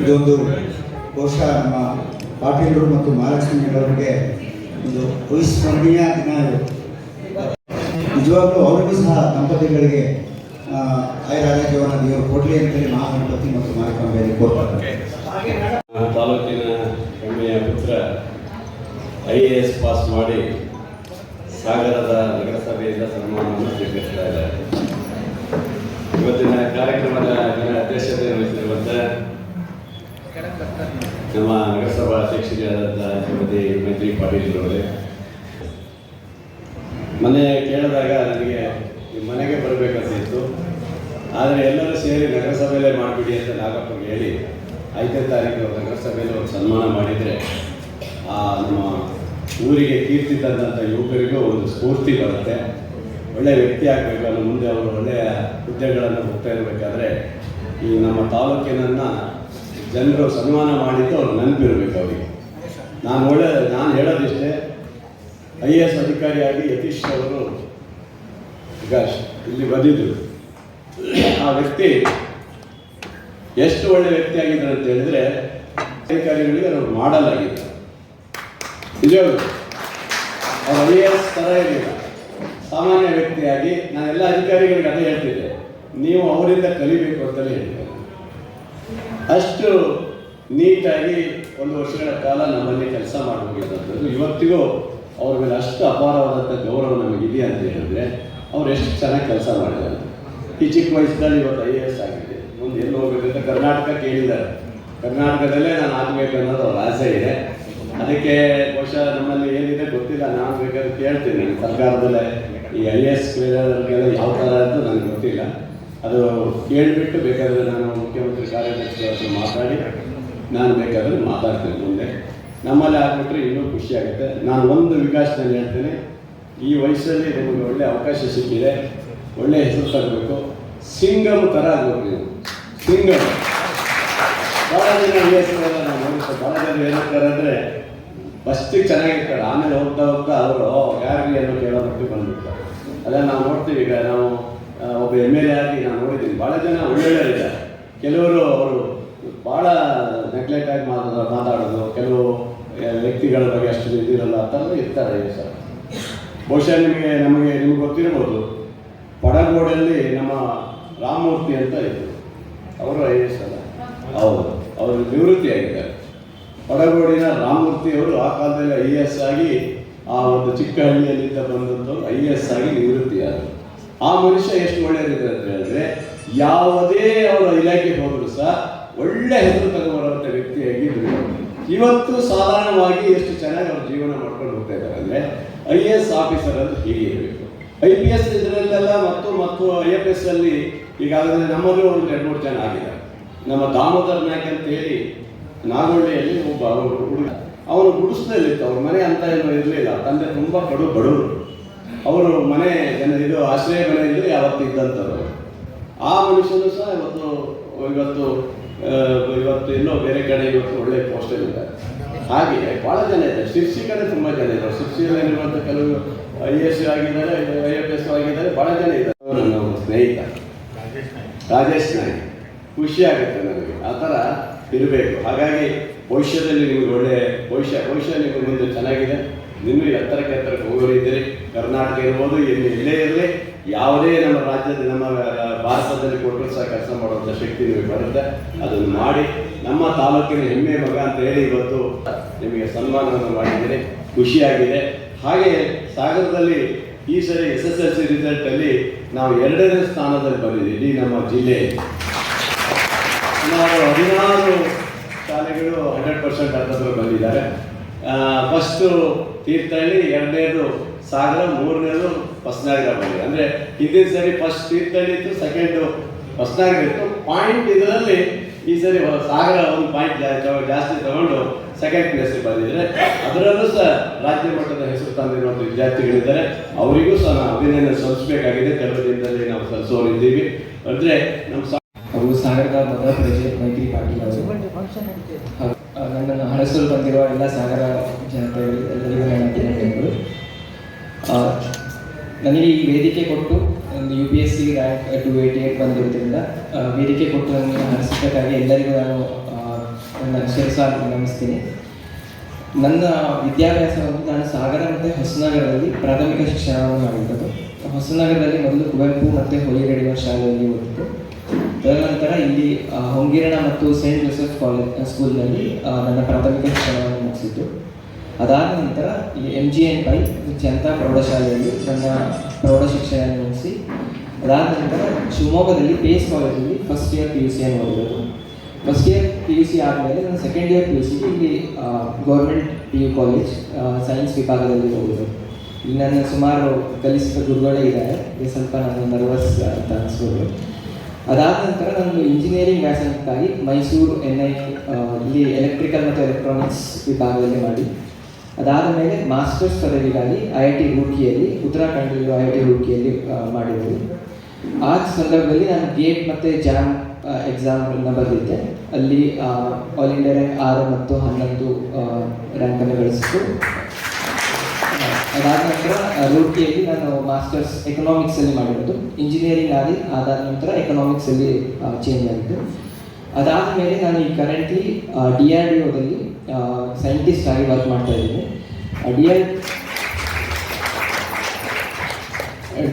ಇದೊಂದು ಬಹುಶಃ ನಮ್ಮ ಪಾಟೀಲರು ಮತ್ತು ಮಹಾಲಕ್ಷ್ಮಿ ಅವರಿಗೆ ಒಂದು ಅವಿಸ್ಮರಣೀಯ ದಿನ ಇದು. ನಿಜವಾಗ್ಲೂ ಅವರಿಗೂ ಸಹ ದಂಪತಿಗಳಿಗೆ ನೀವು ದೇವರು ಕೊಡಲಿ ಅಂತೇಳಿ ಮಹಾಗಣಪತಿ ಮತ್ತು ಮಾರಿಕಾಂಬೆಯಲ್ಲಿ ಕೋರ್ತಾರೆ ತಾಲೂಕಿನ ಹೆಮ್ಮೆಯ ಪುತ್ರ ಐ ಎ ಎಸ್ ಪಾಸ್ ಮಾಡಿ ಸಾಗರದ ನಗರಸಭೆಯಿಂದ ಸನ್ಮಾನವನ್ನು ಸ್ವೀಕರಿಸ್ತಾ ಇದ್ದಾರೆ. ಇವತ್ತಿನ ಕಾರ್ಯಕ್ರಮದ ಅಧ್ಯಕ್ಷತೆ ವಹಿಸಿರುವಂಥ ನಮ್ಮ ನಗರಸಭಾ ಅಧ್ಯಕ್ಷರಾದಂಥ ಶ್ರೀಮತಿ ಮೈತ್ರಿ ಪಾಟೀಲ್ ಅವರೇ ಮನೆ ಕೇಳಿದಾಗ ನನಗೆ ಮನೆಗೆ ಬರಬೇಕಂತಿತ್ತು ಆದರೆ ಎಲ್ಲರೂ ಸೇರಿ ನಗರಸಭೆಯಲ್ಲೇ ಮಾಡಿಬಿಡಿ ಅಂತ ನಾಗಪ್ಪಗೆ ಹೇಳಿ ಐದನೇ ತಾರೀಕು ನಗರಸಭೆಯಲ್ಲಿ ಒಂದು ಸನ್ಮಾನ ಮಾಡಿದರೆ ಆ ನಮ್ಮ ಊರಿಗೆ ಕೀರ್ತಿ ತಂದಂಥ ಯುವಕರಿಗೂ ಒಂದು ಸ್ಫೂರ್ತಿ ಬರುತ್ತೆ. ಒಳ್ಳೆಯ ವ್ಯಕ್ತಿ ಆಗಬೇಕು ಅನ್ನೋ ಮುಂದೆ ಅವರು ಒಳ್ಳೆಯ ಹುದ್ದೆಗಳನ್ನು ಹೋಗ್ತಾ ಇರಬೇಕಾದ್ರೆ ಈ ನಮ್ಮ ತಾಲೂಕಿನನ್ನು ಜನರು ಸನ್ಮಾನ ಮಾಡಿದ್ದು ಅವ್ರು ನೆನಪಿರಬೇಕು ಅವರಿಗೆ. ನಾನು ಒಳ್ಳೆ ನಾನು ಹೇಳೋದಿಷ್ಟೇ ಐ ಎ ಎಸ್ ಅಧಿಕಾರಿಯಾಗಿ ಯತೀಶ್ ಅವರು ಈಗ ಇಲ್ಲಿ ಬಂದಿದ್ದರು ಆ ವ್ಯಕ್ತಿ ಎಷ್ಟು ಒಳ್ಳೆ ವ್ಯಕ್ತಿ ಆಗಿದ್ದಾರೆ ಅಂತ ಹೇಳಿದ್ರೆ ಅಧಿಕಾರಿಗಳಿಗೆ ಅವರು ಮಾಡಲ್ ನಿಜವಾಗ್ಲು ಅವ್ರು ಐ ಎ ಎಸ್ ಥರ ಇರಲಿಲ್ಲ ಸಾಮಾನ್ಯ ವ್ಯಕ್ತಿಯಾಗಿ ನಾನೆಲ್ಲ ಅಧಿಕಾರಿಗಳಿಗೆ ಅದೇ ಹೇಳ್ತಿದ್ದೆ. ನೀವು ಅವರಿಂದ ಕಲಿಬೇಕು ಅಂತಲೇ ಹೇಳ್ತೇನೆ ಅಷ್ಟು ನೀಟಾಗಿ ಒಂದು ವರ್ಷಗಳ ಕಾಲ ನಮ್ಮಲ್ಲಿ ಕೆಲಸ ಮಾಡಬೇಕು ಇವತ್ತಿಗೂ ಅವ್ರ ಮೇಲೆ ಅಷ್ಟು ಅಪಾರವಾದಂಥ ಗೌರವ ನಮಗಿದೆ ಅಂತ ಹೇಳಿದ್ರೆ, ಅವ್ರು ಎಷ್ಟು ಚೆನ್ನಾಗಿ ಕೆಲಸ ಮಾಡಿದ್ದಾರೆ. ಈ ಚಿಕ್ಕ ವಯಸ್ಸಲ್ಲಿ ಇವತ್ತು ಐ ಎ ಎಸ್ ಆಗಿದೆ. ಮುಂದೆ ಎಲ್ಲಿ ಹೋಗಬೇಕಂತ ಕರ್ನಾಟಕ ಕೇಳಿದ್ದಾರೆ ಕರ್ನಾಟಕದಲ್ಲೇ ನಾನು ಆಗಬೇಕು ಅನ್ನೋದು ಅವ್ರ ಆಸೆ ಇದೆ. ಅದಕ್ಕೆ ಬಹುಶಃ ನಮ್ಮಲ್ಲಿ ಏನಿದೆ ಗೊತ್ತಿಲ್ಲ. ನಾನು ಬೇಕಾದ್ರೆ ಕೇಳ್ತೀನಿ. ಸರ್ಕಾರದಲ್ಲೇ ಈ ಐ ಎ ಎಸ್ ಕ್ಲಿಯರ್ಗೆಲ್ಲ ಯಾವ ಥರ ಅಂತ ನನಗೆ ಗೊತ್ತಿಲ್ಲ. ಅದು ಕೇಳಿಬಿಟ್ಟು ಬೇಕಾದರೆ ನಾನು ಮುಖ್ಯಮಂತ್ರಿ ಕಾರ್ಯದರ್ಶಿ ಮಾತಾಡಿ, ನಾನು ಬೇಕಾದರೆ ಮಾತಾಡ್ತೇನೆ ಮುಂದೆ. ನಮ್ಮಲ್ಲಿ ಆಗ್ಬಿಟ್ರೆ ಇನ್ನೂ ಖುಷಿ ಆಗುತ್ತೆ. ನಾನು ಒಂದು ವಿಕಾಸದಲ್ಲಿ ಹೇಳ್ತೇನೆ, ಈ ವಯಸ್ಸಲ್ಲಿ ನಿಮಗೆ ಒಳ್ಳೆ ಅವಕಾಶ ಸಿಕ್ಕಿದೆ. ಒಳ್ಳೆ ಹೆಸರು ತರಬೇಕು. ಸಿಂಗಮ್ ಥರ ಆಗಬೇಕು ನೀವು. ಸಿಂಗಮ್. ಭಾಳ ಜನ ಹೆಸರೆಲ್ಲ ನಾವು ನೋಡಿದ್ದೆ. ಭಾಳ ಜನ ಅಂದರೆ ಫಸ್ಟಿಗೆ ಚೆನ್ನಾಗಿರ್ತಾರೆ. ಆಮೇಲೆ ಹೋಗ್ತಾ ಹೋಗ್ತಾ ಅವರು ಯಾರಿಗೆ ಏನೋ ಕೇಳೋ ಮಟ್ಟಿಗೆ ಬಂದ್ಬಿಡ್ತಾರೆ. ಅದನ್ನು ನಾವು ನೋಡ್ತೀವಿ. ಈಗ ನಾವು ಒಬ್ಬ ಎಂ ಎಲ್ ಎ ಆಗಿ ನಾನು ನೋಡಿದ್ದೀನಿ. ಭಾಳ ಜನ ಒಳ್ಳೊಳ್ಳೆಯರಿದ್ದಾರೆ ಕೆಲವರು ಅವರು ಭಾಳ ನೆಗ್ಲೆಕ್ಟ್ ಆಗಿ ಮಾತಾಡೋದು ಮಾತಾಡೋದು, ಕೆಲವು ವ್ಯಕ್ತಿಗಳ ಬಗ್ಗೆ ಅಷ್ಟು ಇದ್ದಿರಲ್ಲ ಥರ ಇರ್ತಾರೆ ಸರ್ ಬಹುಶಃ ನಿಮಗೆ, ನಮಗೆ ನಿಮ್ಗೆ ಗೊತ್ತಿರ್ಬೋದು, ಪಡಗೋಡಲ್ಲಿ ನಮ್ಮ ರಾಮಮೂರ್ತಿ ಅಂತ ಇದ್ರು. ಅವರು ಐ ಎಸ್ ಅಲ್ಲ. ಹೌದು, ಅವರು ನಿವೃತ್ತಿ ಆಗಿದ್ದಾರೆ ಪಡಗೋಡಿನ ರಾಮಮೂರ್ತಿ ಅವರು ಆ ಕಾಲದಲ್ಲಿ ಐ ಎಸ್ ಆಗಿ ಆ ಒಂದು ಚಿಕ್ಕ ಹಳ್ಳಿಯಲ್ಲಿಂದ ಬಂದಂಥವ್ರು ಐ ಎಸ್ ಆಗಿ ನಿವೃತ್ತಿಯಾದರು. ಆ ಮನುಷ್ಯ ಎಷ್ಟು ಒಳ್ಳೆಯದಿದೆ ಅಂತ ಹೇಳಿದ್ರೆ, ಯಾವುದೇ ಅವರ ಇಲಾಖೆಗೆ ಹೋದರೂ ಸಹ ಒಳ್ಳೆ ಹೆಸರು ತಗೊಂಬರುವಂಥ ವ್ಯಕ್ತಿಯಾಗಿದ್ರು ಇವತ್ತು ಸಾಧಾರಣವಾಗಿ ಎಷ್ಟು ಚೆನ್ನಾಗಿ ಅವ್ರ ಜೀವನ ಮಾಡ್ಕೊಂಡು ಹೋಗ್ತಾ ಇದ್ದಾರೆ ಅಂದರೆ ಐ ಎ ಎಸ್ ಆಫೀಸರ್ ಅಂತ ಹೀಗೆ ಇರಬೇಕು. ಐ ಪಿ ಎಸ್ ಇದರಲ್ಲೆಲ್ಲ ಮತ್ತು ಮತ್ತು ಐ ಎಫ್ ಎಸ್ ಅಲ್ಲಿ ಈಗಾಗಲೇ ನಮ್ಮಲ್ಲೂ ಒಂದು ಎರಡು ಮೂರು ಜನ ಆಗಿದ್ದಾರೆ. ನಮ್ಮ ದಾಮೋದರ್ ನಾಯ್ಕ ಅಂತ ಹೇಳಿ ನಾಗೋಳ್ಳಿಯಲ್ಲಿ ಒಬ್ಬ ಹುಡುಗ. ಅವನು ಗುಡಿಸ್ದಲ್ಲಿತ್ತು ಅವ್ರ ಮನೆ ಅಂತ ಏನು ಇರಲಿಲ್ಲ. ತಂದೆ ತುಂಬ ಕಡು ಬಡವರು. ಅವರು ಮನೆ ಇದು ಆಶ್ರಯ ಮನೆಯಲ್ಲಿ ಯಾವತ್ತು ಇದ್ದಂಥವ್ರು ಆ ಮನುಷ್ಯನು ಸಹ ಇವತ್ತು ಇವತ್ತು ಇವತ್ತು ಇನ್ನೂ ಬೇರೆ ಕಡೆ ಇವತ್ತು ಒಳ್ಳೆ ಪೋಸ್ಟಲ್ಲಿ ಇಲ್ಲ ಹಾಗೆ ಭಾಳ ಜನ ಇದ್ದಾರೆ. ಶಿರ್ಸಿ ಕಡೆ ತುಂಬ ಜನ ಇದ್ದಾರೆ. ಶಿರ್ಸಿಯಲ್ಲಿರುವಂಥ ಕೆಲವು ಐ ಎಸ್ ಆಗಿದ್ದಾರೆ ಐ ಎಫ್ ಎಸ್ ಆಗಿದ್ದಾರೆ ಭಾಳ ಜನ ಇದ್ದಾರೆ. ನನ್ನ ಸ್ನೇಹಿತ, ರಾಜೇಶ್ ನಾಯ್ಕ್. ಖುಷಿ ಆಗುತ್ತೆ ನನಗೆ. ಆ ಥರ ಇರಬೇಕು. ಹಾಗಾಗಿ ಭವಿಷ್ಯದಲ್ಲಿ ನಿಮಗೆ ಒಳ್ಳೆ ಭವಿಷ್ಯ ಭವಿಷ್ಯ ನಿಮಗೆ ಮುಂದೆ ಚೆನ್ನಾಗಿದೆ. ಇನ್ನೂ ಎತ್ತರಕ್ಕೆ ಎತ್ತರಕ್ಕೆ ಹೋಗೋರಿದ್ದೀರಿ. ಕರ್ನಾಟಕ ಇರ್ಬೋದು ಇಲ್ಲಿ ಇಲ್ಲೇ ಇರಲಿ. ಯಾವುದೇ ನಮ್ಮ ರಾಜ್ಯದ, ನಮ್ಮ ಭಾರತದಲ್ಲಿ ಕೊಟ್ಟರು ಸಹ ಕೆಲಸ ಮಾಡುವಂಥ ಶಕ್ತಿ ನಿಮಗೆ ಬರುತ್ತೆ. ಅದನ್ನು ಮಾಡಿ ನಮ್ಮ ತಾಲೂಕಿನ ಹೆಮ್ಮೆ ಮಗ ಅಂತ ಹೇಳಿ ಇವತ್ತು ನಿಮಗೆ ಸನ್ಮಾನವನ್ನು ಮಾಡಿದ್ದೀರಿ ಖುಷಿಯಾಗಿದೆ. ಹಾಗೆ ಸಾಗರದಲ್ಲಿ ಈ ಸರಿ ಎಸ್ ಎಸ್ ಎಲ್ ಸಿ ರಿಸಲ್ಟಲ್ಲಿ ನಾವು ಎರಡನೇ ಸ್ಥಾನದಲ್ಲಿ ಬಂದಿದ್ದೀವಿ. ನಮ್ಮ ಜಿಲ್ಲೆ. ನಾವು ಹದಿನಾರು ಶಾಲೆಗಳು ಹಂಡ್ರೆಡ್ ಪರ್ಸೆಂಟ್ ಅಂತ ಬಂದಿದ್ದಾರೆ. ಫಸ್ಟು ತೀರ್ಥಹಳ್ಳಿ, ಎರಡನೇದು ಸಾಗರ, ಮೂರನೇದು ಹೊಸನಗರ ಬಂದಿದೆ ಅಂದರೆ ಹಿಂದಿನ ಸರಿ ಫಸ್ಟ್ ತೀರ್ಥಹಳ್ಳಿ ಇತ್ತು ಸೆಕೆಂಡು ಹೊಸನಗರ ಇತ್ತು ಪಾಯಿಂಟ್ ಇದರಲ್ಲಿ ಈ ಸರಿ ಸಾಗರ ಒಂದು ಪಾಯಿಂಟ್ ಜಾಸ್ತಿ ತಗೊಂಡು ಸೆಕೆಂಡ್ ಪ್ಲೇಸ್ ಬಂದಿದ್ದಾರೆ. ಅದರಲ್ಲೂ ಸಹ ರಾಜ್ಯ ಮಟ್ಟದ ಹೆಸರು ತಂದಿರುವಂಥ ವಿದ್ಯಾರ್ಥಿಗಳಿದ್ದಾರೆ. ಅವರಿಗೂ ಸಹ ನಾವು ಅಭಿನಂದನೆ ಸಲ್ಲಿಸಬೇಕು ಬಂದರೆ ನಮ್ಮ ಸಾ ಅವರು ಸಾಗರದ ಮೊದಲ ಪ್ರಜೆ ಮೈತ್ರಿ ಪಾಟೀಲ್ ನನ್ನನ್ನು ಹಣಸಲು ಬಂದಿರುವ ಎಲ್ಲ ಸಾಗರ ಜನತೆಗಳು ಎಲ್ಲರಿಗೂ ನನ್ನ ನನಗೆ ಈ ವೇದಿಕೆ ಕೊಟ್ಟು ಒಂದು U P S C rank two eighty eight ಬಂದಿರೋದ್ರಿಂದ ವೇದಿಕೆ ಕೊಟ್ಟು ನನಗೆ ಹರಿಸಿದ್ದಕ್ಕಾಗಿ ಎಲ್ಲರಿಗೂ ನಾನು ನನ್ನ ಶಿರಸಾಗಿ ನಮಿಸ್ತೀನಿ ನನ್ನ ವಿದ್ಯಾಭ್ಯಾಸವನ್ನು ನಾನು ಸಾಗರ ಮತ್ತು ಹೊಸನಗರದಲ್ಲಿ ಪ್ರಾಥಮಿಕ ಶಿಕ್ಷಣವನ್ನು ಮಾಡಿದ್ದದು ಹೊಸನಗರದಲ್ಲಿ ಮೊದಲು ಕುವೆಂಪು ಮತ್ತು ಹೊಲಿಗಡಿಗ ಶಾಲೆಯಲ್ಲಿ ಓದಿದ್ದು. ತದನಂತರ ಇಲ್ಲಿ ಹೊಂಗಿರಣ ಮತ್ತು ಸೇಂಟ್ ಜೋಸೆಫ್ ಕಾಲೇಜ್ ಸ್ಕೂಲ್ನಲ್ಲಿ ನನ್ನ ಪ್ರಾಥಮಿಕ ಶಿಕ್ಷಣವನ್ನು ಮುಗಿಸಿದ್ದು. ಅದಾದ ನಂತರ ಈ M G N Pai Janata ಪ್ರೌಢಶಾಲೆಯಲ್ಲಿ ನನ್ನ ಪ್ರೌಢ ಶಿಕ್ಷಣ ಮುಗಿಸಿ, ಅದಾದ ನಂತರ ಶಿವಮೊಗ್ಗದಲ್ಲಿ ಪಿ ಎಸ್ ಕಾಲೇಜಲ್ಲಿ ಫಸ್ಟ್ ಇಯರ್ ಪಿ ಯು ಸಿಯನ್ನು ಓದಿರೋದು first year P U C ಆದಮೇಲೆ ನಾನು second year P U C ಇಲ್ಲಿ government P U college science ವಿಭಾಗದಲ್ಲಿ ಓದಿದ್ದು ಇಲ್ಲಿ ನನ್ನ ಸುಮಾರು ಕಲಿಸಿದ ಗುರುಗಳೇ ಇದ್ದಾರೆ. ಇದು ಸ್ವಲ್ಪ ನಾನು ನರ್ವಸ್ ಅಂತ ಅನಿಸ್ಬೋದು. ಅದಾದ ನಂತರ ನಾನು ಇಂಜಿನಿಯರಿಂಗ್ ವ್ಯಾಸಂಗಕ್ಕಾಗಿ ಮೈಸೂರು ಎನ್ ಐ ಇಲ್ಲಿ ಎಲೆಕ್ಟ್ರಿಕಲ್ ಮತ್ತು ಎಲೆಕ್ಟ್ರಾನಿಕ್ಸ್ ವಿಭಾಗದಲ್ಲಿ ಮಾಡಿ ಅದಾದ ಮೇಲೆ ಮಾಸ್ಟರ್ಸ್ ಪದವಿಗಾಗಿ ಐ ಐ ಟಿ ರೂರ್ಕಿಯಲ್ಲಿ ಉತ್ತರಾಖಂಡಲ್ಲಿರುವ ಐ ಐ ಟಿ ರೂರ್ಕಿಯಲ್ಲಿ ಮಾಡಿದ್ವಿ. ಆ ಸಂದರ್ಭದಲ್ಲಿ ನಾನು ಗೇಟ್ ಮತ್ತು ಜಾಮ್ ಎಕ್ಸಾಮ್ಗಳನ್ನ ಬರೆದಿದ್ದೆ. ಅಲ್ಲಿ ಆಲ್ ಇಂಡಿಯಾ ರ್ಯಾಂಕ್ ಆರು ಮತ್ತು ಹನ್ನೊಂದು ರ್ಯಾಂಕನ್ನು ಗಳಿಸಿತು ಅದಾದ ನಂತರ ರೂರ್ಕಿಯಲ್ಲಿ ನಾನು ಮಾಸ್ಟರ್ಸ್ ಎಕನಾಮಿಕ್ಸಲ್ಲಿ ಮಾಡಿರೋದು. ಇಂಜಿನಿಯರಿಂಗ್ ಆಗಿ ಅದಾದ ನಂತರ ಎಕನಾಮಿಕ್ಸಲ್ಲಿ ಚೇಂಜ್ ಆಗಿದ್ದು. ಅದಾದ ಮೇಲೆ ನಾನು ಈ ಕರೆಂಟ್ಲಿ ಡಿ ಆರ್ ಡಿ ಒದಲ್ಲಿ ಸೈಂಟಿಸ್ಟ್ ಆಗಿ ವರ್ಕ್ ಮಾಡ್ತಾ ಇದ್ದೀನಿ. D R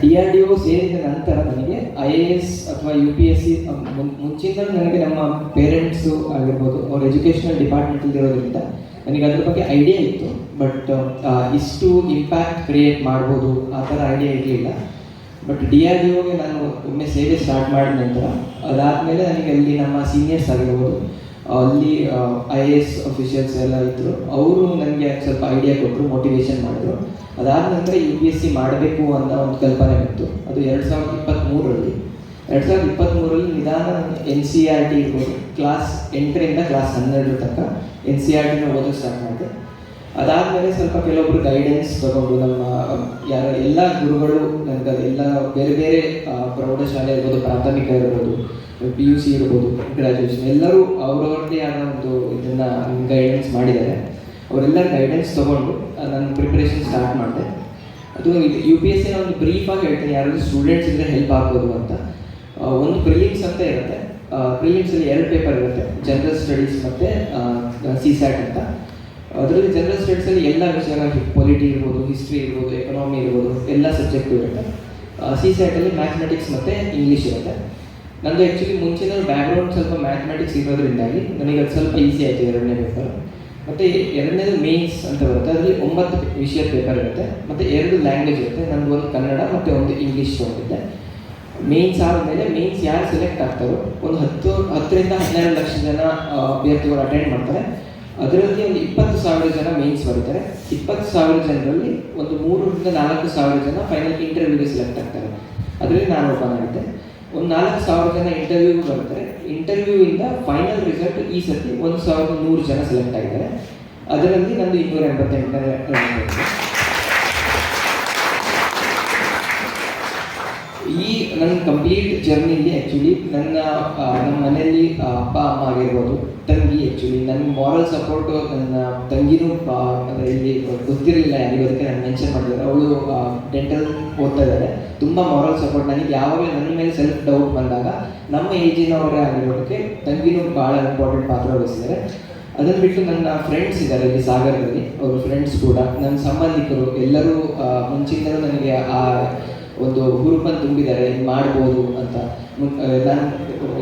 D R D O ಸೇರಿದ ನಂತರ ನನಗೆ ಐ ಎ ಎಸ್ ಅಥವಾ ಯು ಪಿ ಎಸ್ ಸಿ ಮುಂಚಿಂದಲೂ ನನಗೆ ನಮ್ಮ ಪೇರೆಂಟ್ಸು ಆಗಿರ್ಬೋದು ಅವ್ರ ಎಜುಕೇಷನಲ್ ಡಿಪಾರ್ಟ್ಮೆಂಟ್ ಇರೋದ್ರಿಂದ ನನಗೆ ಅದ್ರ ಬಗ್ಗೆ ಐಡಿಯಾ ಇತ್ತು. ಬಟ್ ಇಷ್ಟು ಇಂಪ್ಯಾಕ್ಟ್ ಕ್ರಿಯೇಟ್ ಮಾಡ್ಬೋದು, ಆ ಥರ ಐಡಿಯಾ ಇರಲಿಲ್ಲ. ಬಟ್ ಡಿ ಆರ್ ಡಿ ಒಗೆ ನಾನು ಒಮ್ಮೆ ಸೇವೆ ಸ್ಟಾರ್ಟ್ ಮಾಡಿದ ನಂತರ ಅದಾದಮೇಲೆ ನನಗೆ ಅಲ್ಲಿ ನಮ್ಮ ಸೀನಿಯರ್ಸ್ ಆಗಿರ್ಬೋದು ಅಲ್ಲಿ ಐ ಎ ಎಸ್ ಅಫಿಷಿಯಲ್ಸ್ ಎಲ್ಲ ಇದ್ದರು ಅವರು ನನಗೆ ಸ್ವಲ್ಪ ಐಡಿಯಾ ಕೊಟ್ಟರು ಮೋಟಿವೇಶನ್ ಮಾಡಿದ್ರು. ಅದಾದ ನಂತರ ಯು ಪಿ ಎಸ್ ಸಿ ಮಾಡಬೇಕು ಅನ್ನೋ ಒಂದು ಕಲ್ಪನೆ ಬಿತ್ತು ಅದು ಎರಡು ಸಾವಿರದ ಇಪ್ಪತ್ತ್ಮೂರರಲ್ಲಿ ಎರಡು ಸಾವಿರದ ಇಪ್ಪತ್ತ್ಮೂರರಲ್ಲಿ ನಿಧಾನ ಎನ್ ಸಿ ಆರ್ ಟಿ ಇರ್ಬೋದು. ಕ್ಲಾಸ್ ಎಂಟರಿಂದ ಕ್ಲಾಸ್ ಹನ್ನೆರಡರ ತನಕ ಎನ್ ಸಿ ಆರ್ ಟಿನ ಓದೋಕ್ಕೆ ಸ್ಟಾರ್ಟ್ ಮಾಡಿದೆ. ಅದಾದಮೇಲೆ ಸ್ವಲ್ಪ ಕೆಲವೊಬ್ರು ಗೈಡೆನ್ಸ್ ತಗೊಂಡು ನಮ್ಮ ಯಾರ ಎಲ್ಲ ಗುರುಗಳು ನನಗೆ ಅದೆಲ್ಲ ಬೇರೆ ಬೇರೆ ಪ್ರೌಢಶಾಲೆ ಇರ್ಬೋದು, ಪ್ರಾಥಮಿಕ ಇರ್ಬೋದು ಪಿ ಯು ಸಿ ಇರ್ಬೋದು ಗ್ರ್ಯಾಜುಯೇಷನ್ ಎಲ್ಲರೂ ಅವ್ರವ್ರದ್ದೇ ಆದ ಒಂದು ಇದನ್ನು ಗೈಡೆನ್ಸ್ ಮಾಡಿದ್ದಾರೆ. ಅವರೆಲ್ಲ ಗೈಡೆನ್ಸ್ ತಗೊಂಡು ನಾನು ಪ್ರಿಪ್ರೇಷನ್ ಸ್ಟಾರ್ಟ್ ಮಾಡಿದೆ. ಅದು ಯು ಪಿ ಎಸ್ ಸಿನ ಒಂದು ಬ್ರೀಫಾಗಿ ಹೇಳ್ತೀನಿ, ಯಾರಾದರೂ ಸ್ಟೂಡೆಂಟ್ಸ್ ಇದ್ದರೆ ಹೆಲ್ಪ್ ಆಗ್ಬೋದು ಅಂತ. ಒಂದು ಪ್ರಿಲಿಮ್ಸ್ ಅಂತ ಇರುತ್ತೆ. ಪ್ರಿಲಿಮ್ಸಲ್ಲಿ ಎರಡು ಪೇಪರ್ ಇರುತ್ತೆ ಜನರಲ್ ಸ್ಟಡೀಸ್ ಮತ್ತು ಸಿ ಸ್ಯಾಟ್ ಅಂತ. ಅದರಲ್ಲಿ ಜನರಲ್ ಸ್ಟಡೀಸಲ್ಲಿ ಎಲ್ಲ ವಿಷಯಗಳು ಪೊಲಿಟಿ ಇರ್ಬೋದು ಹಿಸ್ಟ್ರಿ ಇರ್ಬೋದು ಎಕನಾಮಿ ಇರ್ಬೋದು, ಎಲ್ಲ ಸಬ್ಜೆಕ್ಟು ಇರುತ್ತೆ. ಸಿ ಸ್ಯಾಟಲ್ಲಿ ಮ್ಯಾಥಮೆಟಿಕ್ಸ್ ಮತ್ತು ಇಂಗ್ಲೀಷ್ ಇರುತ್ತೆ. ನಂದು ಆ್ಯಕ್ಚುಲಿ ಮುಂಚಿನ ಬ್ಯಾಕ್ಗ್ರೌಂಡ್ ಸ್ವಲ್ಪ ಮ್ಯಾಥಮೆಟಿಕ್ಸ್ ಇರೋದ್ರಿಂದಾಗಿ ನನಗೆ ಅದು ಸ್ವಲ್ಪ ಈಸಿ ಆಯಿತು ಎರಡನೇ ಪೇಪರ್ ಮತ್ತು ಎರಡನೇದು ಮೇನ್ಸ್ ಅಂತ ಬರುತ್ತೆ. ಅದರಲ್ಲಿ ಒಂಬತ್ತು ವಿಷಯ ಪೇಪರ್ ಇರುತ್ತೆ. ಮತ್ತು ಎರಡು ಲ್ಯಾಂಗ್ವೇಜ್ ಇರುತ್ತೆ. ನಂದು ಒಂದು ಕನ್ನಡ, ಮತ್ತು ಒಂದು ಇಂಗ್ಲೀಷ್ ತೊಗೊಂಡಿದ್ದೆ. ಮೇನ್ಸ್ ಆದಮೇಲೆ ಮೇನ್ಸ್ ಯಾರು ಸೆಲೆಕ್ಟ್ ಆಗ್ತಾರೋ ಒಂದು ಹತ್ತು, ಹತ್ತರಿಂದ ಹನ್ನೆರಡು ಲಕ್ಷ ಜನ ಅಭ್ಯರ್ಥಿಗಳು ಅಟೆಂಡ್ ಮಾಡ್ತಾರೆ. ಅದರಲ್ಲಿ ಒಂದು ಇಪ್ಪತ್ತು ಸಾವಿರ ಜನ ಮೇನ್ಸ್ ಬರ್ತಾರೆ. ಇಪ್ಪತ್ತು ಸಾವಿರ ಜನರಲ್ಲಿ ಒಂದು ಮೂರರಿಂದ ನಾಲ್ಕು ಸಾವಿರ ಜನ ಫೈನಲ್ ಇಂಟರ್ವ್ಯೂಗೆ ಸೆಲೆಕ್ಟ್ ಆಗ್ತಾರೆ. ಅದರಲ್ಲಿ ನಾನು ಓಪನ್ ಆಗಿದ್ದೆ ಒಂದು ನಾಲ್ಕು ಸಾವಿರ ಜನ ಇಂಟರ್ವ್ಯೂ ಬರ್ತಾರೆ. ಇಂಟರ್ವ್ಯೂ ಇಂದ ಫೈನಲ್ ರಿಸಲ್ಟ್ ಈ ಸತಿ ಒಂದು ಸಾವಿರದ ನೂರು ಜನ ಸೆಲೆಕ್ಟ್ ಆಗಿದ್ದಾರೆ. ಅದರಲ್ಲಿ ನಂದು ಇನ್ನೂರ ಎಂಬತ್ತೆಂಟನೇ rank ಬಂದಿದೆ. ಈ ನನ್ನ ಕಂಪ್ಲೀಟ್ ಜರ್ನಿಲಿ ಆ್ಯಕ್ಚುಲಿ ನನ್ನ ನಮ್ಮ ಮನೆಯಲ್ಲಿ ಅಪ್ಪ, ಅಮ್ಮ ಆಗಿರ್ಬೋದು, ತಂಗಿ ಆ್ಯಕ್ಚುಲಿ ನನ್ನ ಮಾರಲ್ ಸಪೋರ್ಟು ನನ್ನ ತಂಗಿನೂ ಇಲ್ಲಿ ಗೊತ್ತಿರಲಿಲ್ಲ ಯಾರಿಗೂ, ಅದಕ್ಕೆ ನಾನು ಮೆನ್ಷನ್ ಮಾಡಿದ್ದಾರೆ ಅವಳು ಡೆಂಟಲ್ ಓದ್ತಾ ಇದ್ದಾರೆ ತುಂಬ ಮಾರಲ್ ಸಪೋರ್ಟ್ ನನಗೆ ಯಾವಾಗಲೂ ನನ್ನ ಮೇಲೆ ಸೆಲ್ಫ್ ಡೌಟ್ ಬಂದಾಗ ನಮ್ಮ ಏಜಿನವರೇ ಆಗಿರೋದಕ್ಕೆ ತಂಗಿನೂ ಭಾಳ ಇಂಪಾರ್ಟೆಂಟ್ ಪಾತ್ರ ವಹಿಸಿದ್ದಾರೆ. ಅದನ್ನು ಬಿಟ್ಟು ನನ್ನ ಫ್ರೆಂಡ್ಸ್ ಇದ್ದಾರೆ ಇಲ್ಲಿ ಸಾಗರದಲ್ಲಿ. ಅವರು ಫ್ರೆಂಡ್ಸ್ ಕೂಡ. ನನ್ನ ಸಂಬಂಧಿಕರು ಎಲ್ಲರೂ ಮುಂಚಿಂದಲೂ ನನಗೆ ಆ ಒಂದು ಹುರುಪನ್ನು ತುಂಬಿದ್ದಾರೆ, ಇದು ಮಾಡ್ಬೋದು ಅಂತ. ನಾನು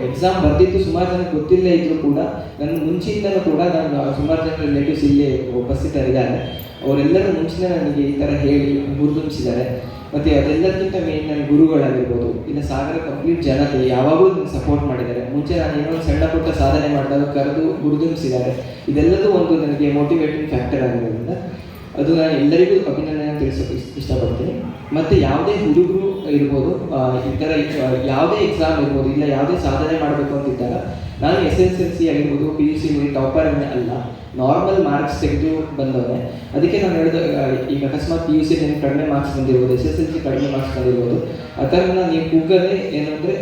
ಎಕ್ಸಾಮ್ ಬರ್ತಿತ್ತು ಸುಮಾರು ಜನ ಗೊತ್ತಿಲ್ಲೇ ಇದ್ರು ಕೂಡ. ನನ್ನ ಮುಂಚಿನಿಂದಲೂ ಕೂಡ ನಾನು ಸುಮಾರು ಜನ ರಿಲೇಟಿವ್ಸ್ ಇಲ್ಲಿ ಉಪಸ್ಥಿತರಿದ್ದಾರೆ. ಅವರೆಲ್ಲರೂ ಮುಂಚಿನ ನನಗೆ ಈ ಥರ ಹೇಳಿ ಹುರಿದುಂಬಿಸಿದ್ದಾರೆ ಮತ್ತು ಅದೆಲ್ಲದಕ್ಕಿಂತ ಮೇನ್ ನನ್ನ ಗುರುಗಳಾಗಿರ್ಬೋದು. ಇಲ್ಲ ಸಾಗರ ಕಂಪ್ಲೀಟ್ ಜನತೆ ಯಾವಾಗಲೂ ನನಗೆ ಸಪೋರ್ಟ್ ಮಾಡಿದ್ದಾರೆ. ಮುಂಚೆ ನಾನು ಏನೋ ಸಣ್ಣ ಪುಟ್ಟ ಸಾಧನೆ ಮಾಡಿದಾಗ ಕರೆದು ಹುರಿದುಂಬಿಸಿದ್ದಾರೆ ಇದೆಲ್ಲದೂ ಒಂದು ನನಗೆ ಮೋಟಿವೇಟಿಂಗ್ ಫ್ಯಾಕ್ಟರ್ ಆಗಿರೋದ್ರಿಂದ, ಅದು ನಾನು ಎಲ್ಲರಿಗೂ ಅಭಿನಂದನೆ ತಿಳಿಸೋಕೆ ಇಷ್ಟ- ಇಷ್ಟಪಡ್ತೀನಿ. ಮತ್ತು ಯಾವುದೇ ಹುಡುಗರು ಇರ್ಬೋದು ಇತರ ಥರ ಯಾವುದೇ ಎಕ್ಸಾಮ್ ಇರ್ಬೋದು, ಇಲ್ಲ ಯಾವುದೇ ಸಾಧನೆ ಮಾಡಬೇಕು ಅಂತಿದ್ದಾಗ ನಾನು ಎಸ್ ಎಸ್ ಎಲ್ ಸಿ ಆಗಿರ್ಬೋದು ಪಿ ಯು ಸಿ ಟಾಪರ್ ಅಲ್ಲ ನಾರ್ಮಲ್ ಮಾರ್ಕ್ಸ್ ತೆಗೆದು ಬಂದವನೇ. ಅದಕ್ಕೆ ನಾನು ಹೇಳಿದ ಈಗ ಅಕಸ್ಮಾತ್ ಪಿ ಯು ಸಿ ನಿಮ್ಗೆ ಕಡಿಮೆ ಮಾರ್ಕ್ಸ್ ಬಂದಿರ್ಬೋದು, ಎಸ್ ಎಸ್ ಎಲ್ ಸಿ ಕಡಿಮೆ ಮಾರ್ಕ್ಸ್ ಬಂದಿರ್ಬೋದು, ಆ ಥರನ ನೀವು ಕೂಗದೆ ಏನಂದರೆ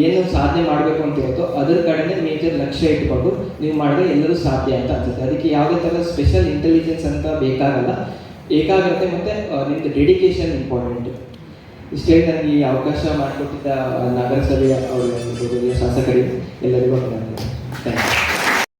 ಏನು ಸಾಧನೆ ಮಾಡಬೇಕು ಅಂತ ಇರುತ್ತೋ, ಅದರ ಕಡೆನೇ ಮೇಜರ್ ಲಕ್ಷ್ಯ ಇಟ್ಕೊಂಡು ನೀವು ಮಾಡಿದ್ರೆ ಎಲ್ಲರೂ ಸಾಧ್ಯ ಅಂತ ಅನ್ಸುತ್ತೆ. ಅದಕ್ಕೆ ಯಾವುದೇ ಥರ ಸ್ಪೆಷಲ್ ಇಂಟೆಲಿಜೆನ್ಸ್ ಅಂತ ಬೇಕಾಗಲ್ಲ. ಏಕಾಗ್ರತೆ ಮತ್ತು ನಿಮ್ಮದು ಡೆಡಿಕೇಶನ್ ಇಂಪಾರ್ಟೆಂಟ್ ಇಷ್ಟೇ ನನಗೆ ಈ ಅವಕಾಶ ಮಾಡಿಕೊಟ್ಟಿದ್ದ ನಗರಸಭೆಯ ಅವರು ಶಾಸಕರಿಗೆ ಎಲ್ಲರಿಗೂ ಥ್ಯಾಂಕ್ ಯು